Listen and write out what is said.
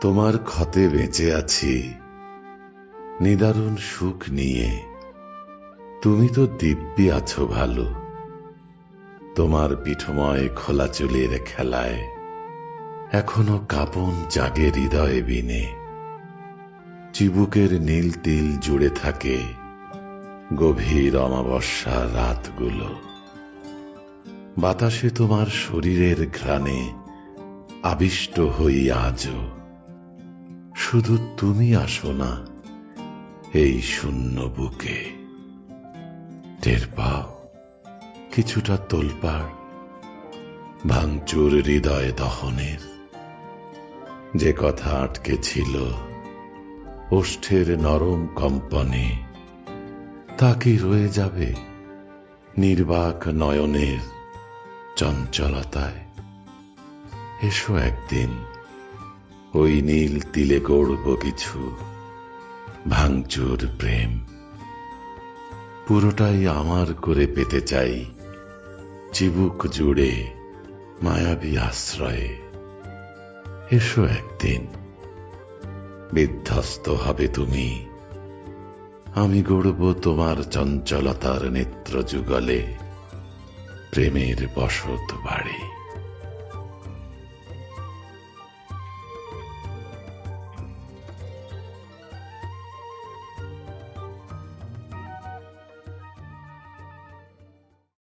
তোমার ক্ষতে বেঁচে আছি। নিদারুণ সুখ নিয়ে। তুমি তো দিব্যি আছো ভালো। তোমার পিঠময় খোলা চুলের খেলায় এখনও কাপন জাগে হৃদয়ে বিনে। চিবুকের নীল তিল জুড়ে থাকে গভীর অমাবস্যা রাতগুলো। বাতাসে তোমার শরীরের ঘ্রাণে আবিষ্ট হই আজও। শুধু তুমি আসো না, এই শূন্য বুকে। টের পাও, কিছুটা তোলপাড়, ভাঙচুর হৃদয় দহনের। যে কথা আটকে ছিল ওষ্ঠের নরম কম্পনে, তা কি রয়ে যাবে নির্বাক নয়নের চঞ্চলতায়? এসো একদিন। ওই নীল তিলে গড়ব কিছু, ভাঙচুর প্রেম। পুরোটাই আমার করে পেতে চাই, চিবুক জুড়ে মায়াবী আশ্রয়ে। এসো একদিন, বিধ্বস্ত হবে তুমি। আমি গড়ব তোমার চঞ্চলতার নেত্র যুগলে প্রেমের বসত বাড়ি।